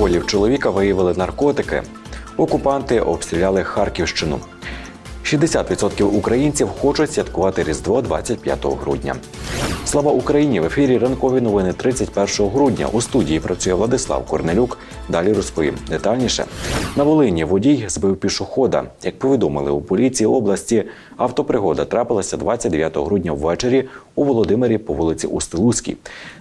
У чоловіка виявили наркотики. Окупанти обстріляли Харківщину. 60% українців хочуть святкувати Різдво 25 грудня. Слава Україні! В ефірі ранкові новини 31 грудня. У студії працює Владислав Корнелюк. Далі розповім детальніше. На Волині водій збив пішохода. Як повідомили у поліції області, автопригода трапилася 29 грудня ввечері у Володимирі по вулиці Устилузькій.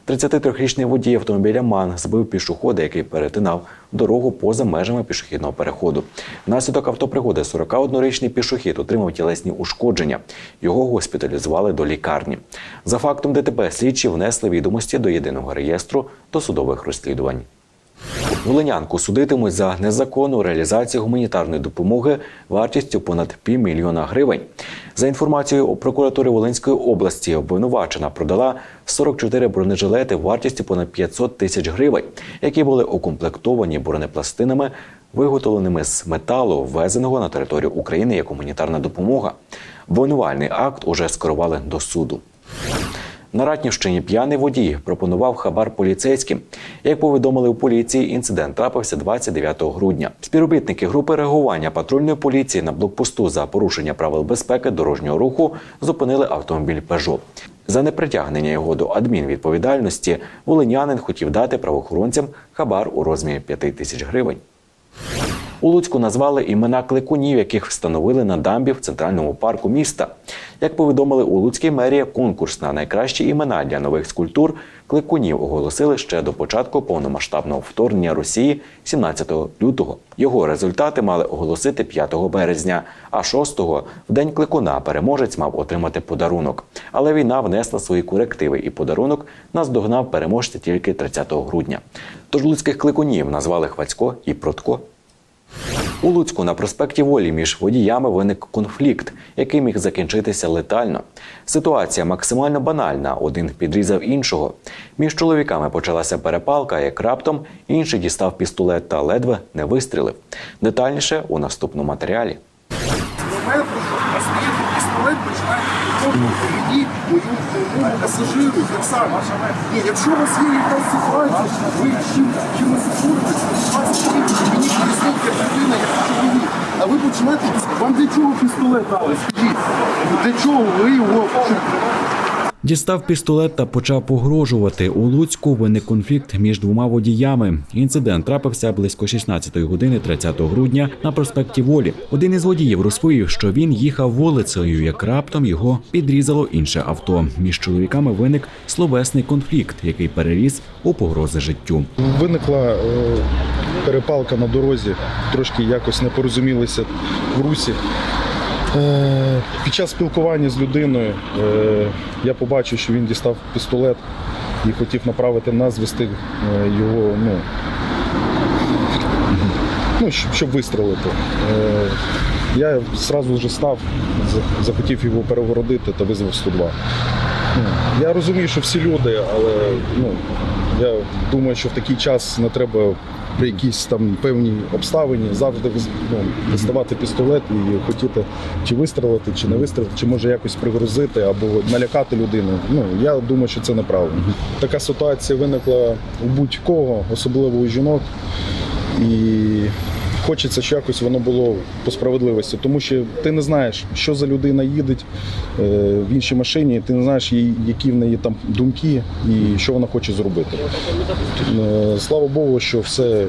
33-річний водій автомобіля МАН збив пішохода, який перетинав дорогу поза межами пішохідного переходу. Внаслідок автопригоди 41-річний пішохід отримав тілесні ушкодження. Його госпіталізували до лікарні. За фактом ДТП слідчі внесли відомості до єдиного реєстру досудових розслідувань. Волинянку судитимуть за незаконну реалізацію гуманітарної допомоги вартістю понад півмільйона гривень. За інформацією прокуратури Волинської області, обвинувачена продала 44 бронежилети вартістю понад 500 тисяч гривень, які були укомплектовані бронепластинами, виготовленими з металу, ввезеного на територію України як гуманітарна допомога. Обвинувальний акт уже скерували до суду. На Ратнівщині п'яний водій пропонував хабар поліцейським. Як повідомили у поліції, інцидент трапився 29 грудня. Співробітники групи реагування патрульної поліції на блокпосту за порушення правил безпеки дорожнього руху зупинили автомобіль Пежо. За непритягнення його до адмінвідповідальності волинянин хотів дати правоохоронцям хабар у розмірі 5 тисяч гривень. У Луцьку назвали імена кликунів, яких встановили на дамбі в центральному парку міста. Як повідомили у Луцькій мерії, конкурс на найкращі імена для нових скульптур кликунів оголосили ще до початку повномасштабного вторгнення Росії 17 лютого. Його результати мали оголосити 5 березня, а 6-го, в день кликуна, переможець мав отримати подарунок. Але війна внесла свої корективи, і подарунок наздогнав переможця тільки 30 грудня. Тож луцьких кликунів назвали Хвацько і Протко. У Луцьку на проспекті Волі між водіями виник конфлікт, який міг закінчитися летально. Ситуація максимально банальна. Один підрізав іншого. Між чоловіками почалася перепалка, як раптом інший дістав пістолет та ледве не вистрілив. Детальніше у наступному матеріалі. Якщо у вас є якась ситуація, ви чим, чимось захворюєтесь, вас потрібно, мені поясніть, як людина, як чоловік. А ви починаєте, вам для чого пістолет дали? Скажіть, для чого ви його Дістав пістолет та почав погрожувати. У Луцьку виник конфлікт між двома водіями. Інцидент трапився близько 16 години 30 грудня на проспекті Волі. Один із водіїв розповів, що він їхав вулицею, як раптом його підрізало інше авто. Між чоловіками виник словесний конфлікт, який переріс у погрози життю. Виникла е, перепалка на дорозі, трошки якось не порозумілися в русі. Е, Під час спілкування з людиною е, я побачив, що він дістав пістолет і хотів направити нас, звести е, його, ну, ну, щоб- вистрелити. Я одразу вже став, захотів його перегородити та визвав 102. Ну, Я розумію, що всі люди, але ну, я думаю, що в такий час не треба при якійсь там певній обставині завжди ну, доставати пістолет і хотіти чи вистрелити, чи не вистрелити, чи може якось пригрозити або налякати людину. Ну я думаю, що це неправильно. Така ситуація виникла у будь-кого, особливо у жінок. І хочеться, щоб якось воно було по справедливості, тому що ти не знаєш, що за людина їде е, в іншій машині, ти не знаєш, які в неї там думки і що вона хоче зробити. Е, Слава Богу, що все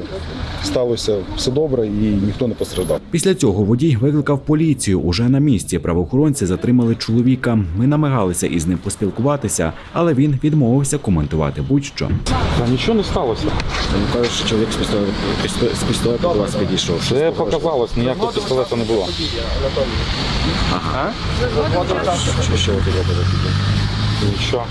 сталося все добре і ніхто не постраждав. Після цього водій викликав поліцію. Уже на місці правоохоронці затримали чоловіка. Ми намагалися із ним поспілкуватися, але він відмовився коментувати будь-що. Та нічого не сталося. Він каже, що чоловік з пістолетом до вас підійшов. Це показалось, ніякого пістолета не було. Що, що ви? Нічого,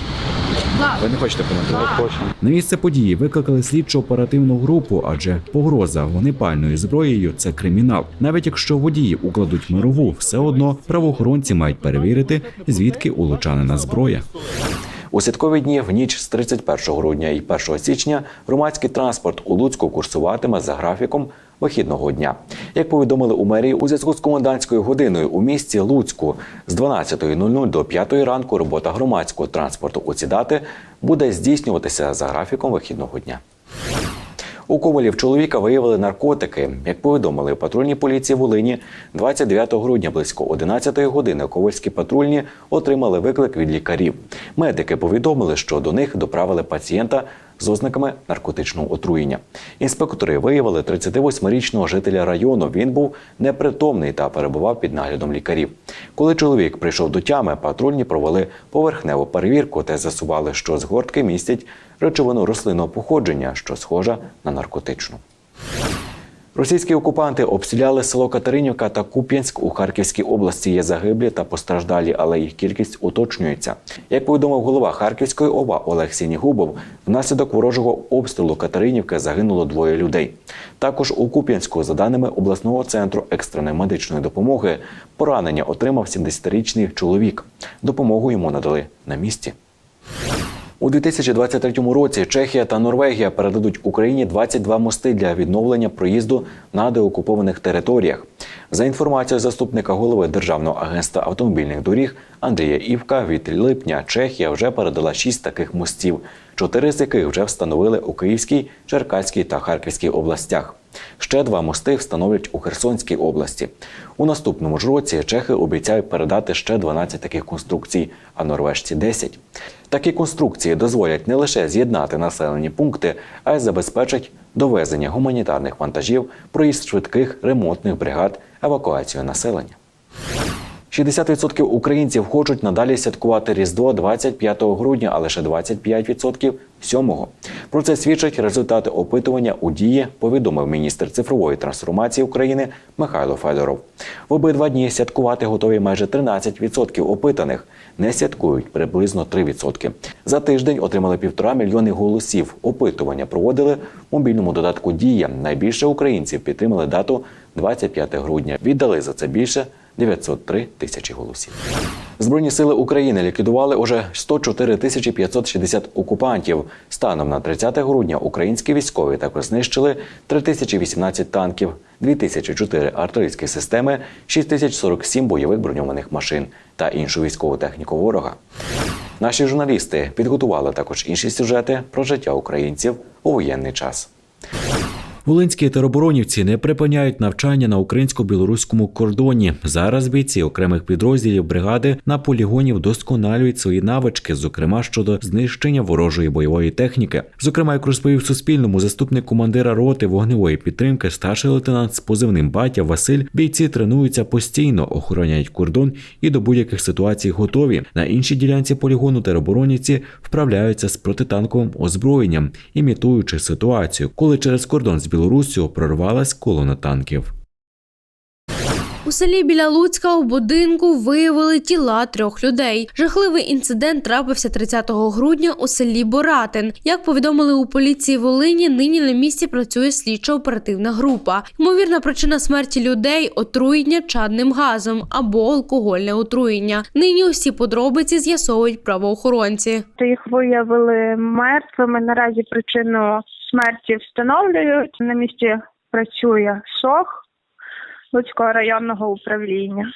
не хочете коментувати? не хочу. На місце події викликали слідчо оперативну групу, адже погроза вогнепальною зброєю це кримінал. Навіть якщо водії укладуть мирову, все одно правоохоронці мають перевірити, звідки у лучанина зброя. У святкові дні в ніч з 31 грудня і 1 січня громадський транспорт у Луцьку курсуватиме за графіком вихідного дня. Як повідомили у мерії, у зв'язку з комендантською годиною у місті Луцьку з 12.00 до 5 ранку робота громадського транспорту у ці дати буде здійснюватися за графіком вихідного дня. У Ковалі в чоловіка виявили наркотики. Як повідомили в патрульній поліції Волині, 29 грудня близько 11 години ковальські патрульні отримали виклик від лікарів. Медики повідомили, що до них доправили пацієнта з ознаками наркотичного отруєння. Інспектори виявили 38-річного жителя району. Він був непритомний та перебував під наглядом лікарів. Коли чоловік прийшов до тями, патрульні провели поверхневу перевірку та з'ясували, що згортки містять речовину рослинного походження, що схожа на наркотичну. Російські окупанти обстріляли село Катеринівка та Куп'янськ у Харківській області. Є загиблі та постраждалі, але їх кількість уточнюється. Як повідомив голова Харківської ОВА Олег Сінігубов, внаслідок ворожого обстрілу Катеринівки загинуло двоє людей. Також у Куп'янську, за даними обласного центру екстреної медичної допомоги, поранення отримав 70-річний чоловік. Допомогу йому надали на місці. У 2023 році Чехія та Норвегія передадуть Україні 22 мости для відновлення проїзду на деокупованих територіях. За інформацією заступника голови Державного агентства автомобільних доріг Андрія Івка, від липня Чехія вже передала 6 таких мостів, чотири з яких вже встановили у Київській, Черкаській та Харківській областях. Ще два мости встановлять у Херсонській області. У наступному ж році чехи обіцяють передати ще 12 таких конструкцій, а норвежці 10. Такі конструкції дозволять не лише з'єднати населені пункти, а й забезпечать довезення гуманітарних вантажів, проїзд швидких ремонтних бригад, евакуацію населення. 60% українців хочуть надалі святкувати Різдво 25 грудня, а лише 25% – 7-го. Про це свідчать результати опитування у дії, повідомив міністр цифрової трансформації України Михайло Федоров. В обидва дні святкувати готові майже 13% опитаних. Не святкують приблизно 3%. За тиждень отримали півтора мільйони голосів. Опитування проводили в мобільному додатку Дія. Найбільше українців підтримали дату 25 грудня. Віддали за це більше 903 тисячі голосів. Збройні сили України ліквідували уже 104 тисячі 560 окупантів. Станом на 30 грудня українські військові також знищили 3018 танків, 2004 артилерійські системи, 6047 бойових броньованих машин та іншу військову техніку ворога. Наші журналісти підготували також інші сюжети про життя українців у воєнний час. Волинські тероборонівці не припиняють навчання на українсько-білоруському кордоні. Зараз бійці окремих підрозділів бригади на полігоні вдосконалюють свої навички, зокрема щодо знищення ворожої бойової техніки. Зокрема, як розповів Суспільному заступник командира роти вогневої підтримки, старший лейтенант з позивним батя Василь. Бійці тренуються постійно, охороняють кордон і до будь-яких ситуацій готові. На іншій ділянці полігону тероборонівці вправляються з протитанковим озброєнням, імітуючи ситуацію, коли через кордон з Білоруссю прорвалась колона танків. У селі біля Луцька у будинку виявили тіла трьох людей. Жахливий інцидент трапився 30 грудня у селі Боратин. Як повідомили у поліції Волині, нині на місці працює слідчо-оперативна група. Ймовірна причина смерті людей отруєння чадним газом або алкогольне отруєння. Нині усі подробиці з'ясовують правоохоронці. їх виявили мертвими. Наразі причину смерті встановлюють. На місці працює СОХ Луцького районного управління.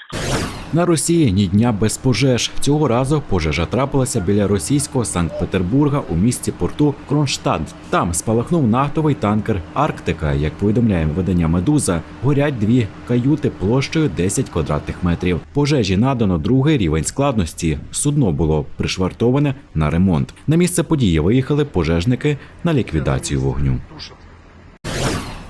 На Росії ні дня без пожеж. Цього разу пожежа трапилася біля російського Санкт-Петербурга у місті порту Кронштадт. Там спалахнув нафтовий танкер Арктика. Як повідомляє видання Медуза, горять дві каюти площею 10 квадратних метрів. Пожежі надано другий рівень складності. Судно було пришвартоване на ремонт. На місце події виїхали пожежники на ліквідацію вогню.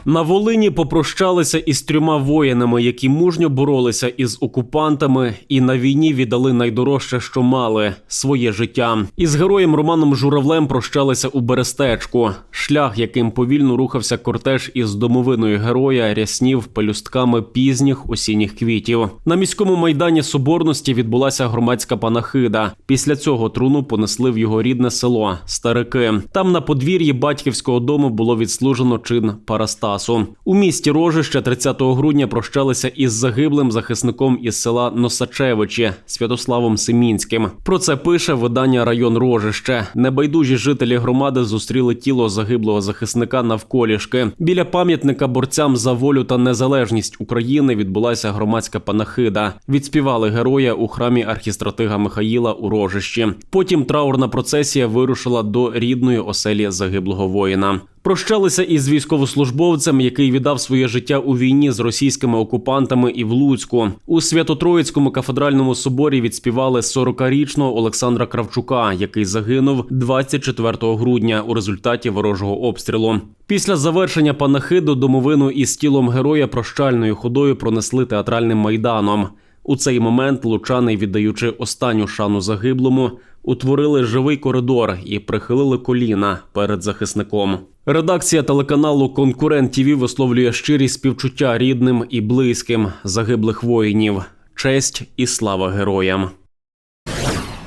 На Волині попрощалися із трьома воїнами, які мужньо боролися із окупантами і на війні віддали найдорожче, що мали своє життя. Із героєм Романом Журавлем прощалися у Берестечку. Шлях, яким повільно рухався кортеж із домовиною героя, ряснів пелюстками пізніх осінніх квітів. На міському майдані Соборності відбулася громадська панахида. Після цього труну понесли в його рідне село Старики. Там на подвір'ї батьківського дому було відслужено чин парастасу. У місті Рожище 30 грудня прощалися із загиблим захисником із села Носачевичі Святославом Семінським. Про це пише видання Район Рожище. Небайдужі жителі громади зустріли тіло загиблого захисника навколішки. Біля пам'ятника борцям за волю та незалежність України відбулася громадська панахида. Відспівали героя у храмі архістратига Михаїла у Рожищі. Потім траурна процесія вирушила до рідної оселі загиблого воїна. Прощалися із військовослужбовцем, який віддав своє життя у війні з російськими окупантами і в Луцьку. У Свято-Троїцькому кафедральному соборі відспівали 40-річного Олександра Кравчука, який загинув 24 грудня у результаті ворожого обстрілу. Після завершення панахиду домовину із тілом героя прощальною ходою пронесли театральним майданом. У цей момент лучани, віддаючи останню шану загиблому, утворили живий коридор і прихилили коліна перед захисником. Редакція телеканалу Конкурент ТІВІ висловлює щирі співчуття рідним і близьким загиблих воїнів. Честь і слава героям.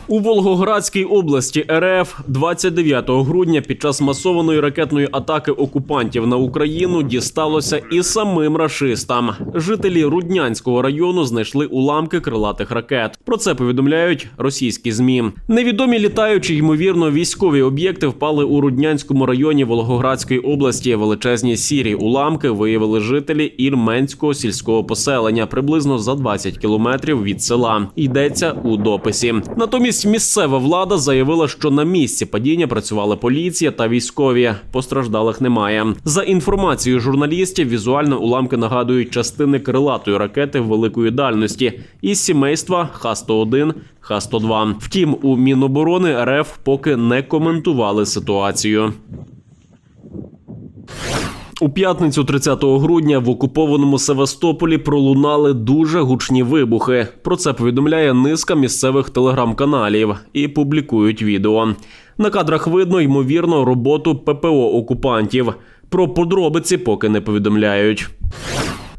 У Волгоградській області РФ 29 грудня під час масованої ракетної атаки окупантів на Україну дісталося і самим рашистам. Жителі Руднянського району знайшли уламки крилатих ракет. Про це повідомляють російські змі. Невідомі літаючі ймовірно військові об'єкти впали у Руднянському районі Волгоградської області. Величезні сірі уламки виявили жителі Ірменського сільського поселення приблизно за 20 кілометрів від села. Йдеться у дописі. Натомість місцева влада заявила, що на місці падіння працювала поліція та військові. Постраждалих немає. За інформацією журналістів, візуально уламки нагадують частини крилатої ракети великої дальності із сімейства Х-101, Х-102. Втім, у Міноборони РФ поки не коментували ситуацію. У п'ятницю 30 грудня в окупованому Севастополі пролунали дуже гучні вибухи. Про це повідомляє низка місцевих телеграм-каналів і публікують відео. На кадрах видно ймовірно роботу ППО окупантів. Про подробиці поки не повідомляють.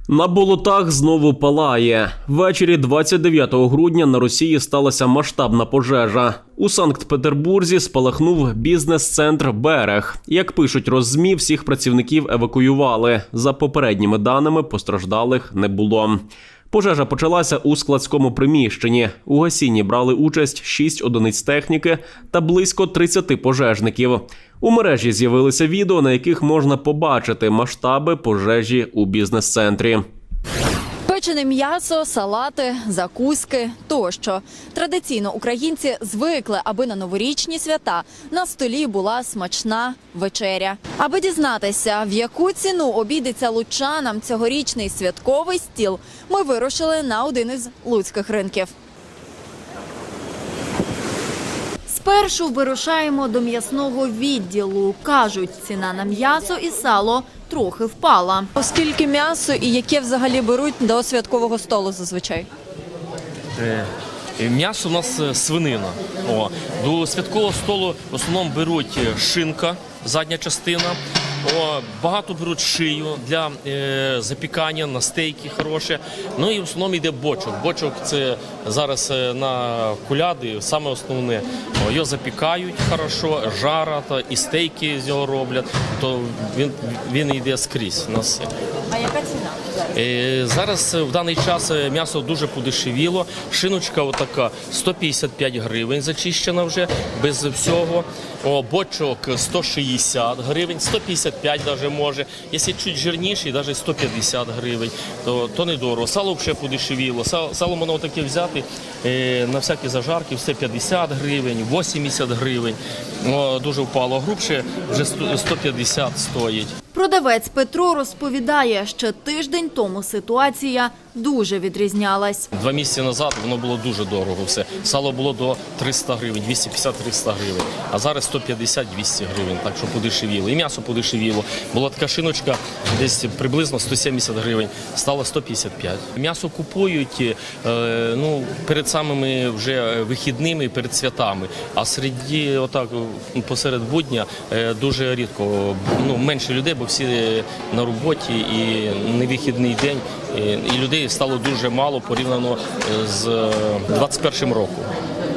На болотах знову палає. Ввечері 29 грудня на Росії сталася масштабна пожежа. У Санкт-Петербурзі спалахнув бізнес-центр Берег. Як пишуть роззмі, всіх працівників евакуювали. За попередніми даними постраждалих не було. Пожежа почалася у складському приміщенні. У гасінні брали участь 6 одиниць техніки та близько 30 пожежників. У мережі з'явилися відео, на яких можна побачити масштаби пожежі у бізнес-центрі. Печене м'ясо, салати, закуски тощо. Традиційно українці звикли, аби на новорічні свята на столі була смачна вечеря. Аби дізнатися, в яку ціну обійдеться лучанам цьогорічний святковий стіл, ми вирушили на один із луцьких ринків. Спершу вирушаємо до м'ясного відділу. Кажуть, ціна на м'ясо і сало трохи впала. Оскільки м'ясо і яке взагалі беруть до святкового столу зазвичай? Е, М'ясо у нас е, свинина. О, до святкового столу в основному беруть е, шинка, задня частина. Багато беруть шию для е, запікання на стейки хороше. Ну і в основному йде бочок. Бочок це зараз е, на куляди саме основне. Його запікають хорошо, жара та і стейки з нього роблять. То він, він йде скрізь. на все. А яка ціна? Е, Зараз е, в даний час е, м'ясо дуже подешевіло. Шиночка отака 155 гривень зачищена вже без всього. Бочок 160 гривень, 155 навіть може. Якщо чуть жирніший, навіть 150 гривень, то, недорого. Сало взагалі подешевіло. Сало, сало можна таке взяти на всякі зажарки, все 50 гривень, 80 гривень. Дуже впало. Грубше вже 100 150 стоїть. Продавець Петро розповідає, ще тиждень тому ситуація дуже відрізнялась. Два місяці назад воно було дуже дорого все. Сало було до 300 гривень, 250-300 гривень, а зараз 150-200 гривень, так що подешевіло. І м'ясо подешевіло. Була така шиночка десь приблизно 170 гривень, стало 155. М'ясо купують е, ну, перед самими вже вихідними, перед святами, а серед отак посеред будня е, дуже рідко, ну, менше людей, бо всі на роботі і не вихідний день. І- людей стало дуже мало порівняно е, з 21 роком.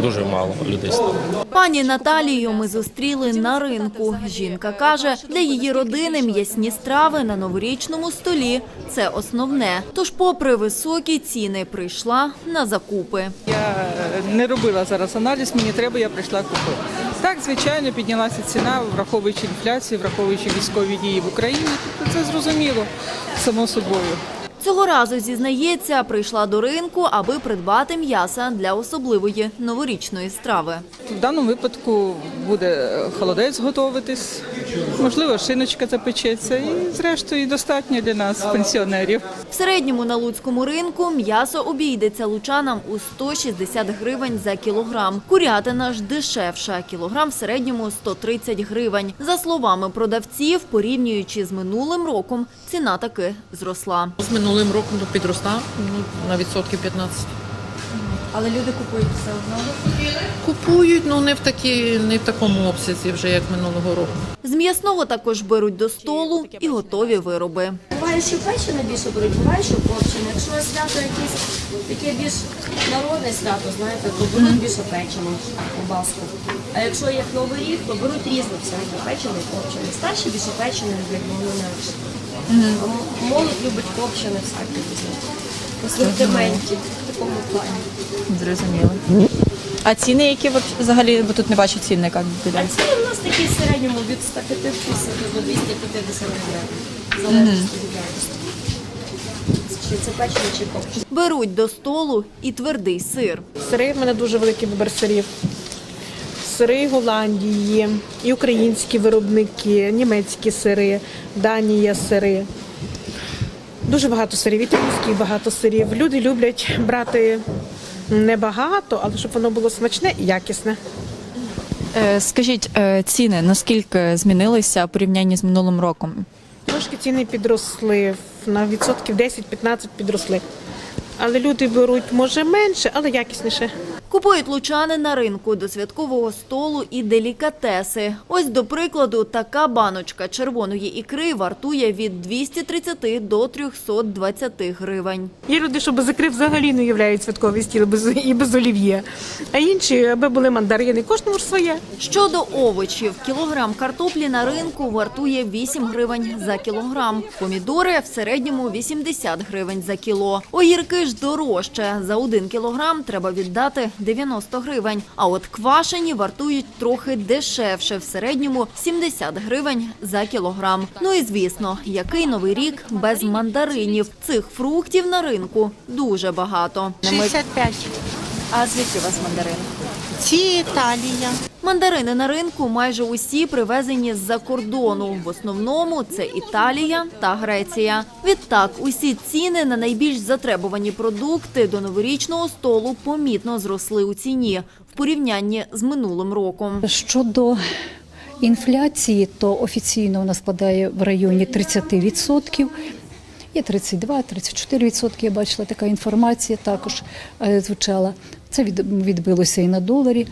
Дуже мало людей стало. Пані Наталію ми зустріли на ринку. Жінка каже, для її родини м'ясні страви на новорічному столі це основне. Тож, попри високі ціни, прийшла на закупи. Я е, не робила зараз аналіз, мені треба, я прийшла купити. Так, звичайно, піднялася ціна, враховуючи інфляцію, враховуючи військові дії в Україні. Тобто це зрозуміло, само собою. Цього разу зізнається, прийшла до ринку, аби придбати м'яса для особливої новорічної страви. В даному випадку буде холодець готуватись, можливо, шиночка запечеться і, зрештою, достатньо для нас, пенсіонерів. В середньому на луцькому ринку м'ясо обійдеться лучанам у 160 гривень за кілограм. Курятина ж дешевша, кілограм в середньому 130 гривень. За словами продавців, порівнюючи з минулим роком, ціна таки зросла. З минулим роком підросла ну, на відсотків 15. Але люди купують все одно. Купують, ну не в такі, не в такому обсязі вже як минулого року. З м'ясного також беруть до столу і готові вироби. Буває, що печене більше беруть, буває, що копчене. Якщо свято якесь таке більш народне свято, знаєте, то беруть більше печену ковбаску. А якщо як новий рік, то беруть різне всяке, печене і копчене. Старші більше печене люблять. А м- молодь любить копчене всяке різне. В в такому плані. Зрозуміло. А ціни, які взагалі, бо тут не бачу цінника А ці у нас такі в середньому від 150 до 250 гривень. Залежить від якості. Чи це печене, чи копчене. Беруть до столу і твердий сир. Сири в мене дуже великий вибір сирів. Сири Голландії, і українські виробники, німецькі сири, Данія сири. Дуже багато сирів, італійських багато сирів. Люди люблять брати небагато, але щоб воно було смачне і якісне. Е, Скажіть, ціни наскільки змінилися в порівнянні з минулим роком? Трошки ціни підросли, на відсотків 10-15 підросли. Але люди беруть, може, менше, але якісніше. Купують лучани на ринку до святкового столу і делікатеси. Ось, до прикладу, така баночка червоної ікри вартує від 230 до 320 гривень. Є люди, що без ікри взагалі не уявляють святковий стіл без, і без олів'є. А інші, аби були мандарини, кожному ж своє. Щодо овочів, кілограм картоплі на ринку вартує 8 гривень за кілограм. Помідори в середньому 80 гривень за кіло. Огірки ж дорожче. За один кілограм треба віддати 90 гривень. А от квашені вартують трохи дешевше, в середньому 70 гривень за кілограм. Ну і звісно, який новий рік без мандаринів. Цих фруктів на ринку дуже багато. 65. А звідки у вас мандарин? Ці Італія. Мандарини на ринку майже усі привезені з-за кордону. В основному це Італія та Греція. Відтак, усі ціни на найбільш затребувані продукти до новорічного столу помітно зросли у ціні в порівнянні з минулим роком. Щодо інфляції, то офіційно вона складає в районі 30%. Є 32-34%, я бачила така інформація також е, звучала. Це від- відбилося і на доларі.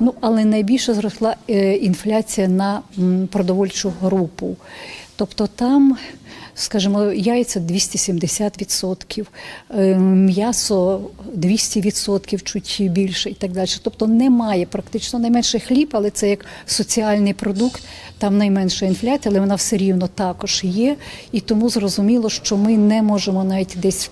Ну, але найбільше зросла е, інфляція на продовольчу групу. Тобто там, скажімо, яйця 270%, е, м'ясо 200%, чуть більше і так далі. Тобто немає практично найменше хліб, але це як соціальний продукт, там найменша інфляція, але вона все рівно також є. І тому зрозуміло, що ми не можемо навіть десь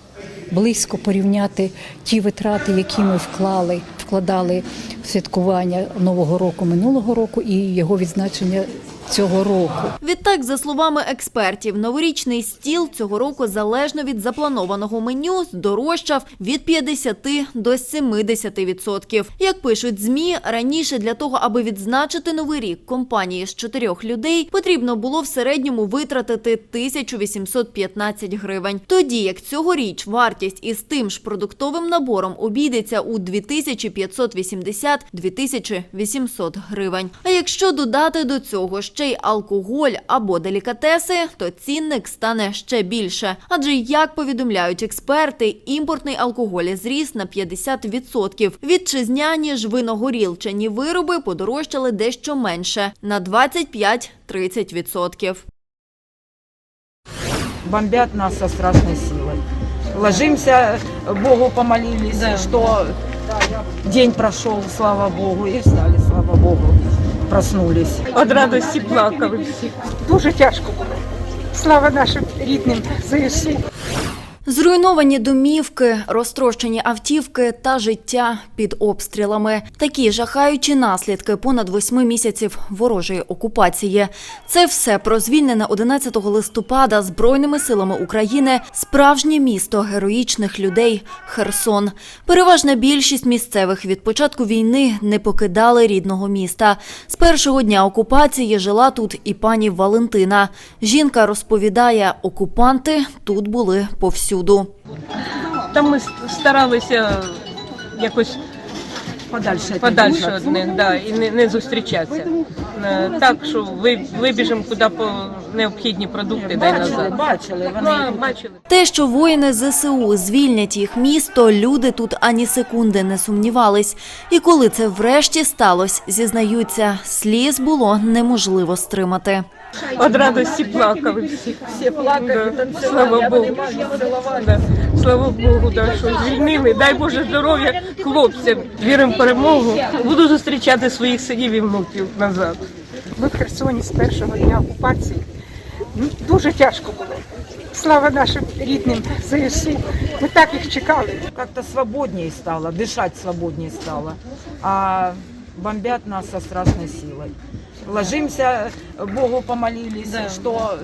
близько порівняти ті витрати, які ми вклали, вкладали в святкування Нового року минулого року і його відзначення цього року. Відтак, за словами експертів, новорічний стіл цього року залежно від запланованого меню здорожчав від 50 до 70%. Як пишуть ЗМІ, раніше для того, аби відзначити новий рік компанії з чотирьох людей, потрібно було в середньому витратити 1815 гривень. Тоді як цьогоріч вартість із тим ж продуктовим набором обійдеться у 2550-2800 гривень. А якщо додати до цього ще й алкоголь або делікатеси, то цінник стане ще більше. Адже як повідомляють експерти, імпортний алкоголь зріс на 50%. Вітчизняні ж виногорілчані вироби подорожчали дещо менше на 25-30%. бомбят нас со страшной силой. Ложимся, Богу помолились, что день прошел, слава Богу, и встали, слава Богу, проснулись. От радості плакали всі. Дуже тяжко було. Слава нашим рідним ЗСУ. Зруйновані домівки, розтрощені автівки та життя під обстрілами. Такі жахаючі наслідки понад восьми місяців ворожої окупації. Це все про звільнене 11 листопада Збройними силами України справжнє місто героїчних людей Херсон. Переважна більшість місцевих від початку війни не покидали рідного міста. З першого дня окупації жила тут і пані Валентина. Жінка розповідає, окупанти тут були повсюду. Там ми старалися якось Подальше. подальше від них, да, і не, не зустрічатися. Е, Так, що ви, вибіжемо куди по необхідні продукти, дай назад. бачили, Ну, бачили. Те, що воїни ЗСУ звільнять їх місто, люди тут ані секунди не сумнівались. І коли це врешті сталося, зізнаються, сліз було неможливо стримати. Від радості плакали всі. Всі плакали, да. слава Богу. Да. Слава Богу, да, що звільнили. Дай Боже здоров'я хлопцям. Віримо в перемогу. Буду зустрічати своїх синів і внуків назад. Ми в Херсоні з першого дня окупації. Ну, Дуже тяжко було. Слава нашим рідним ЗСУ. Ми так їх чекали. Как-то свободнее стало, дышать свободнее стало. А бомбят нас со страшной силой. Ложимся, Богу помолились, что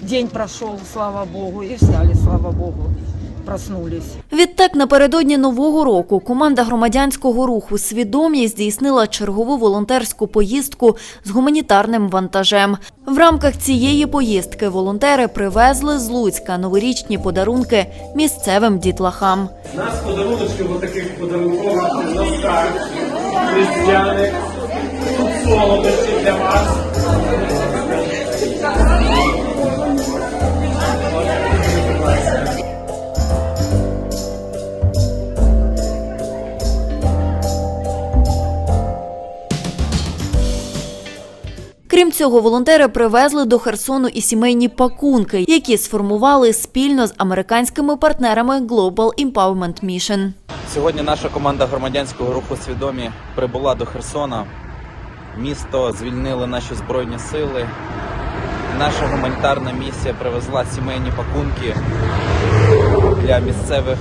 день прошел, слава Богу, и встали, слава Богу, проснулись. Відтак, напередодні нового року команда громадянського руху «Свідомість» здійснила чергову волонтерську поїздку з гуманітарним вантажем. В рамках цієї поїздки волонтери привезли з Луцька новорічні подарунки місцевим дітлахам. У нас подаруночків отаких подарункових носках, тут солодощі для вас. Крім цього, волонтери привезли до Херсону і сімейні пакунки, які сформували спільно з американськими партнерами Global Empowerment Mission. Сьогодні наша команда громадянського руху свідомі прибула до Херсона. Місто звільнили наші збройні сили. Наша гуманітарна місія привезла сімейні пакунки для місцевих,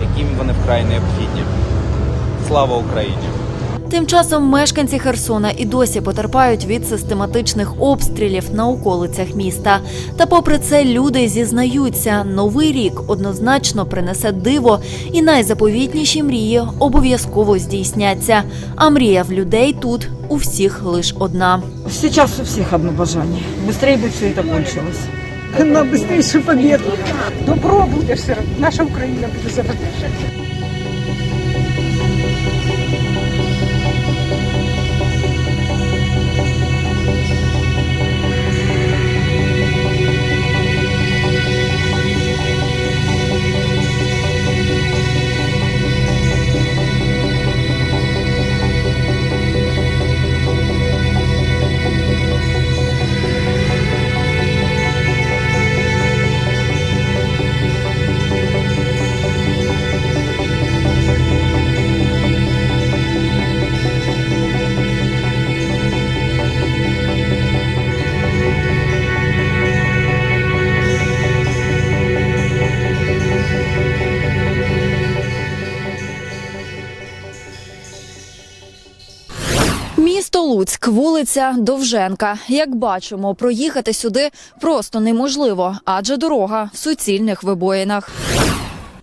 яким вони вкрай необхідні. Слава Україні! Тим часом мешканці Херсона і досі потерпають від систематичних обстрілів на околицях міста. Та попри це люди зізнаються, новий рік однозначно принесе диво, і найзаповітніші мрії обов'язково здійсняться. А мрія в людей тут у всіх лиш одна. Сейчас у всех одно бажание. Быстрее бы все это кончилось. На швидшу побіду. Добро буде все. одно. Наша Україна буде завжди. Вулиця Довженка. Як бачимо, проїхати сюди просто неможливо, адже дорога в суцільних вибоїнах.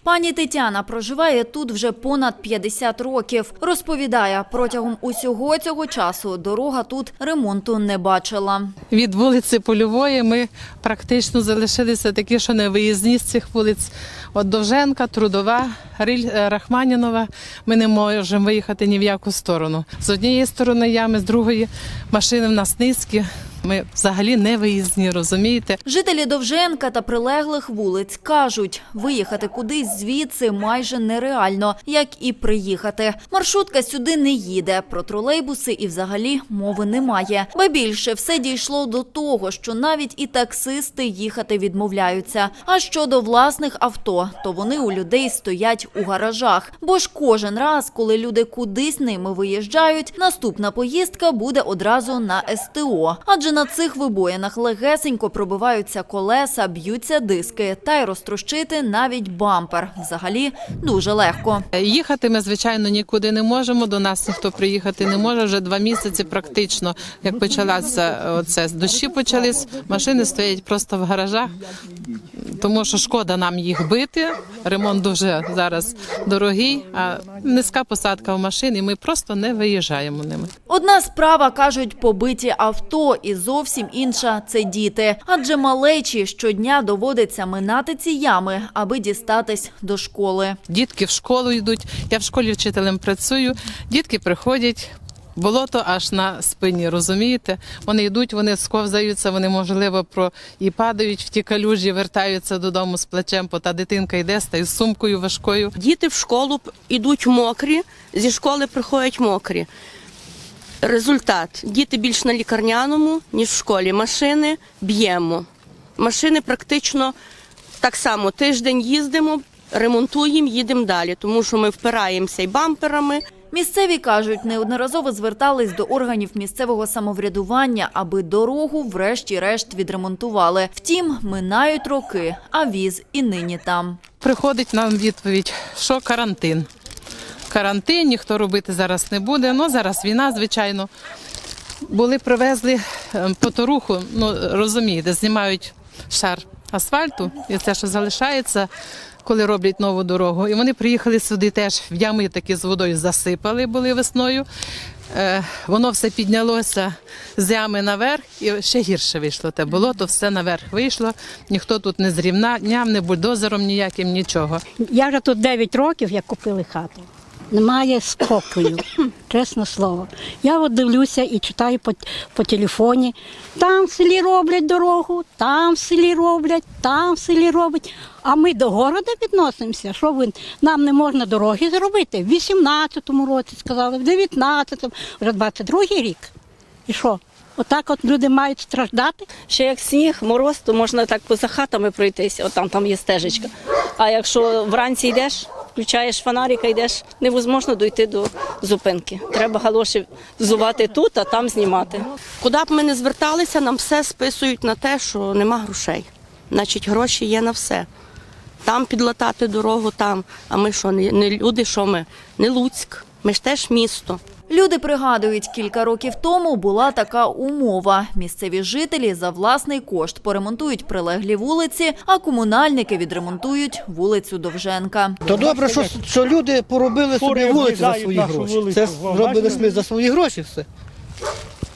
Пані Тетяна проживає тут вже понад 50 років. Розповідає, протягом усього цього часу дорога тут ремонту не бачила. Від вулиці Польової ми практично залишилися такі, що не виїзні з цих вулиць. От Довженка, Трудова, Риль, е, Рахманінова. Ми не можемо виїхати ні в яку сторону. З однієї сторони ями, з другої машини в нас низькі. Ми взагалі не виїзні, розумієте? Жителі Довженка та прилеглих вулиць кажуть, виїхати кудись звідси майже нереально, як і приїхати. Маршрутка сюди не їде. Про тролейбуси і взагалі мови немає. Ба більше все дійшло до того, що навіть і таксисти їхати відмовляються. А щодо власних авто, то вони у людей стоять у гаражах. Бо ж кожен раз, коли люди кудись ними виїжджають, наступна поїздка буде одразу на СТО. Адже на цих вибоїнах легесенько пробиваються колеса, б'ються диски, та й розтрощити навіть бампер. Взагалі дуже легко. Їхати ми, звичайно, нікуди не можемо. До нас ніхто приїхати не може. Вже два місяці практично, як почалася оце дощі почались, машини стоять просто в гаражах, тому що шкода нам їх бити. Ремонт дуже зараз дорогий, а низька посадка в машині. Ми просто не виїжджаємо ними. Одна справа кажуть побиті авто, і зовсім інша це діти. Адже малечі щодня доводиться минати ці ями, аби дістатись до школи. Дітки в школу йдуть. Я в школі вчителем працюю. Дітки приходять. Болото аж на спині, розумієте? Вони йдуть, вони сковзаються, вони можливо про і падають в ті калюжі, вертаються додому з плечем, бо та дитинка йде стає з сумкою важкою. Діти в школу йдуть мокрі, зі школи приходять мокрі. Результат: діти більш на лікарняному, ніж в школі. Машини б'ємо. Машини практично так само тиждень їздимо, ремонтуємо, їдемо далі, тому що ми впираємося й бамперами. Місцеві кажуть, неодноразово звертались до органів місцевого самоврядування, аби дорогу врешті-решт відремонтували. Втім, минають роки, а віз і нині там. Приходить нам відповідь, що карантин. Карантин ніхто робити зараз не буде. Ну зараз війна, звичайно. Були привезли е, поторуху, ну розумієте, знімають шар асфальту, і це що залишається, коли роблять нову дорогу. І вони приїхали сюди теж в ями такі з водою засипали були весною. Е, воно все піднялося з ями наверх і ще гірше вийшло. Те болото все наверх вийшло. Ніхто тут не зрівняв, не бульдозером ніяким, нічого. Я вже тут 9 років, як купили хату. Немає спокою, чесне слово. Я от дивлюся і читаю по, по телефоні. Там в селі роблять дорогу, там в селі роблять, там в селі роблять. А ми до города відносимося. Що ви нам не можна дороги зробити? В 18-му році сказали, в 19-му, вже 22-й рік. І що? Отак от люди мають страждати. Ще як сніг, мороз, то можна так поза хатами пройтися, от там, там є стежечка. А якщо вранці йдеш, включаєш фонарика, йдеш, невозможно дойти до зупинки. Треба галоші взувати тут, а там знімати. Куди б ми не зверталися, нам все списують на те, що нема грошей. Значить, гроші є на все. Там підлатати дорогу, там. А ми що, не люди, що ми? Не Луцьк. Ми ж теж місто. Люди пригадують, кілька років тому була така умова. Місцеві жителі за власний кошт поремонтують прилеглі вулиці, а комунальники відремонтують вулицю Довженка. То добре, що, що люди поробили собі вулиці за свої гроші. Це зробили ми за свої гроші все.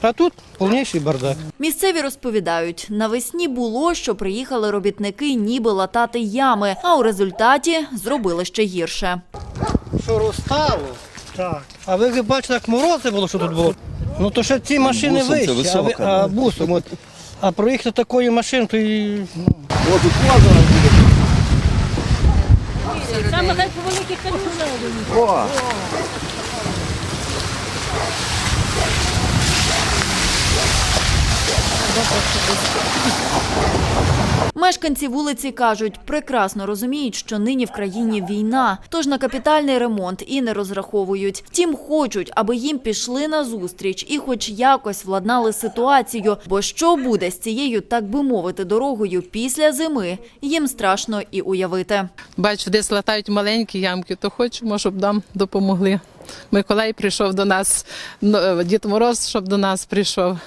А тут повніший бардак. Місцеві розповідають, навесні було, що приїхали робітники ніби латати ями, а у результаті зробили ще гірше. Що розстало? Так. А ви ви бачите, як морози було, що тут було? Ну то ще ці машини Бусом це вищі, а, ви, високо, а да. бусом. От, а проїхати такою машиною, то і... Ну. От тут лазера буде. Саме хай по великих калюжах. О! Мешканці вулиці кажуть, прекрасно розуміють, що нині в країні війна, тож на капітальний ремонт і не розраховують. Втім, хочуть, аби їм пішли на зустріч і, хоч якось, владнали ситуацію. Бо що буде з цією, так би мовити, дорогою після зими, їм страшно і уявити. Бачу, десь латають маленькі ямки, то хочемо, щоб нам допомогли. Миколай прийшов до нас, Дід Мороз, щоб до нас прийшов.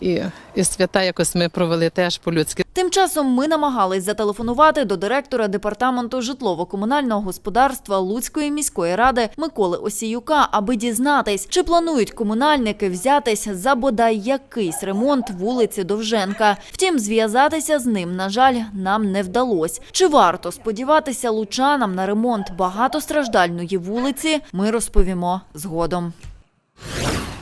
І, і свята якось ми провели теж по-людськи. Тим часом ми намагались зателефонувати до директора департаменту житлово-комунального господарства Луцької міської ради Миколи Осіюка, аби дізнатись, чи планують комунальники взятись за бодай якийсь ремонт вулиці Довженка. Втім, зв'язатися з ним, на жаль, нам не вдалось. Чи варто сподіватися лучанам на ремонт багатостраждальної вулиці? Ми розповімо згодом.